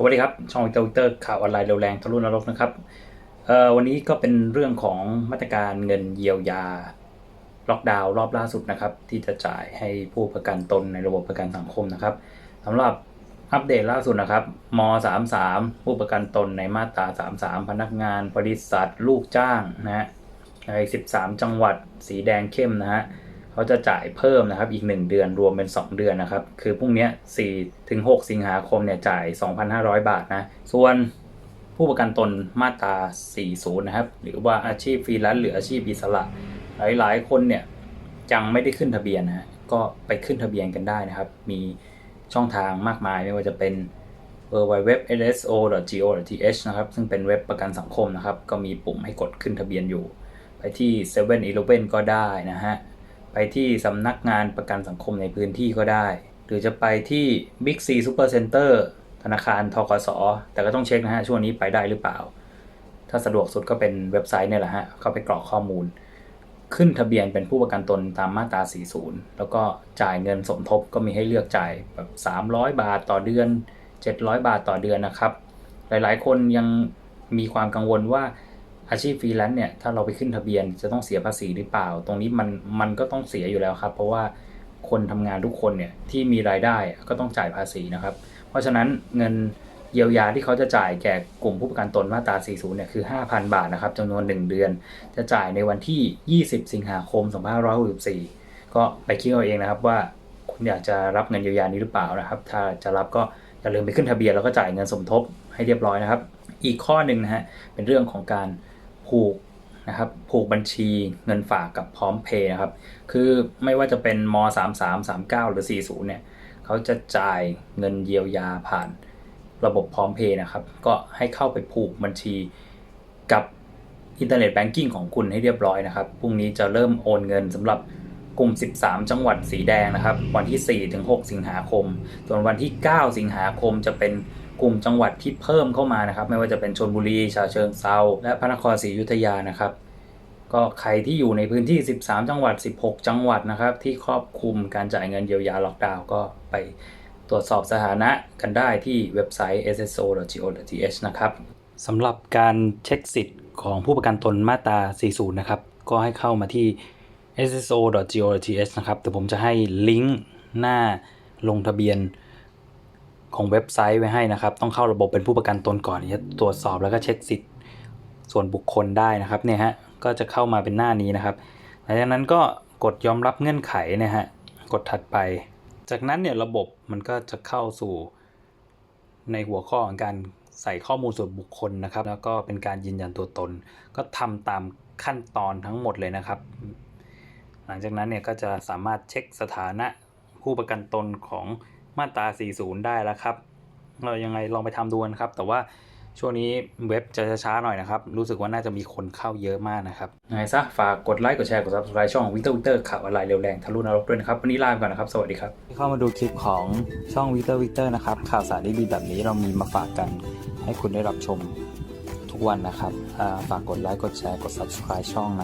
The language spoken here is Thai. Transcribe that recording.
สวัสดีครับ ช่องวิตเตอร์ข่าวออนไลน์เร็วแรงทะลุนรกนะครับเอ่อวันนี้ก็เป็นเรื่องของมาตรการเงินเยียวยา ล็อกดาวน์รอบล่าสุดนะครับ ที่จะจ่ายให้ผู้ประกันตนในระบบประกันสังคมนะครับสำหรับอัปเดตล่าสุดนะครับม33ผู้ประกันตนในมาตรา 33 พนักงานบริษัท ลูกจ้างนะฮะใน 13 จังหวัดสีแดงเข้มนะฮะ เขาจะจ่ายเพิ่มนะครับอีก 1 เดือนรวมเป็น 2 เดือนนะครับ คือพรุ่งนี้4ถึง6สิงหาคมเนี่ยจ่าย 2,500 บาทนะส่วนผู้ประกันตนมาตรา 40 นะครับ หรือว่าอาชีพฟรีแลนซ์หรืออาชีพอิสระ หลายๆ คนเนี่ยยังไม่ได้ขึ้นทะเบียนนะก็ไปขึ้นทะเบียนกันได้นะครับ มีช่องทางมากมายไม่ว่าจะเป็น w w w s o g o th นะครับ ซึ่งเป็นเว็บประกันสังคมนะครับ ก็มีปุ่มให้กดขึ้นทะเบียนอยู่ ไปที่7 e เ e ่ e อก็ได้นะฮะ ไปที่สำนักงานประกันสังคมในพื้นที่ก็ได้ หรือจะไปที่ Big C Super Center ธนาคารทกส แต่ก็ต้องเช็คนะฮะ ช่วงนี้ไปได้หรือเปล่า ถ้าสะดวกสุดก็เป็นเว็บไซต์เนี่ยแหละฮะ เข้าไปกรอกข้อมูล ขึ้นทะเบียนเป็นผู้ประกันตนตามมาตรา 40 แล้วก็จ่ายเงินสมทบก็มีให้เลือกจ่ายแบบ 300 บาทต่อเดือน 700 บาทต่อเดือนนะครับ หลายๆ คนยังมีความกังวลว่า อาชีพฟรีแลนซ์เนี่ยถ้าเราไปขึ้นทะเบียนจะต้องเสียภาษีหรือเปล่า ตรงนี้มันมันก็ต้องเสียอยู่แล้วครับ เพราะว่าคนทำงานทุกคนเนี่ยที่มีรายได้ก็ต้องจ่ายภาษีนะครับ เพราะฉะนั้นเงินเยียวยาที่เขาจะจ่ายแก่กลุ่มผู้ประกันตนมาตรา 40 เนี่ยคือ 5,000 บาทนะครับจำนวน 1 เดือน จะจ่ายในวันที่ 20 สิงหาคม 2564 ก็ไปคิดเอาเองนะครับว่าคุณอยากจะรับเงินเยียวยานี้หรือเปล่านะครับ ถ้าจะรับก็อย่าลืมไปขึ้นทะเบียนแล้วก็จ่ายเงินสมทบให้เรียบร้อยนะครับ อีกข้อหนึ่งนะฮะเป็นเรื่องของการ ผูกนะครับผูกบัญชีเงินฝากกับพร้อมเพย์นะครับ คือไม่ว่าจะเป็นม 33 39 หรือ 40 เนี่ยเขาจะจ่ายเงินเยียวยาผ่านระบบพร้อมเพย์นะครับ ก็ให้เข้าไปผูกบัญชีกับอินเทอร์เน็ตแบงกิ้งของคุณให้เรียบร้อยนะครับ พรุ่งนี้จะเริ่มโอนเงินสำหรับกลุ่ม 13 จังหวัดสีแดงนะครับ วันที่ 4 ถึง 6 สิงหาคม ส่วนวันที่ 9 สิงหาคมจะเป็น กลุ่มจังหวัดที่เพิ่มเข้ามานะครับ ไม่ว่าจะเป็นชนบุรีชาเชิงเซาและพระนครศรีอยุธยานะครับ ก็ใครที่อยู่ในพื้นที่ 13 จังหวัด 16 จังหวัดนะครับ ที่ครอบคลุมการจ่ายเงินเยียวยาล็อกดาวน์ก็ไปตรวจสอบสถานะกันได้ที่เว็บไซต์ sso.go.th นะครับสำหรับการเช็คสิทธิ์ของผู้ประกันตนมาตรา 40 นะครับ ก็ให้เข้ามาที่ sso.go.th นะครับแต่ผมจะให้ลิงก์หน้าลงทะเบียน ของเว็บไซต์ไว้ให้นะครับ ต้องเข้าระบบเป็นผู้ประกันตนก่อนจะตรวจสอบแล้วก็เช็คสิทธิ์ส่วนบุคคลได้นะครับเนี่ยฮะก็จะเข้ามาเป็นหน้านี้นะครับหลังจากนั้นก็กดยอมรับเงื่อนไขนะฮะกดถัดไป จากนั้นเนี่ยระบบมันก็จะเข้าสู่ในหัวข้อของการใส่ข้อมูลส่วนบุคคลนะครับ แล้วก็เป็นการยืนยันตัวตน ก็ทำตามขั้นตอนทั้งหมดเลยนะครับ หลังจากนั้นเนี่ยก็จะสามารถเช็คสถานะผู้ประกันตนของ มาตรา 40 ได้แล้วครับ เรายังไงลองไปทำดูนะครับ แต่ว่าช่วงนี้เว็บจะช้าหน่อยนะครับ รู้สึกว่าน่าจะมีคนเข้าเยอะมากนะครับยังไงซะฝากกดไลค์กดแชร์กด subscribe ช่องวิ t เตอร์วิเตอร์ข่าวออนไลน์เร็วแรงทะลุนรกด้วยนะครับ วันนี้ลาไปก่อนนะครับ สวัสดีครับ เข้ามาดูคลิปของช่องวิ t เตอร์วิเตอร์นะครับ ข่าวสารดีๆแบบนี้เรามีมาฝากกันให้คุณได้รับชมทุกวันนะครับฝากกดไลค์กดแชร์กด subscribe ช่องนะ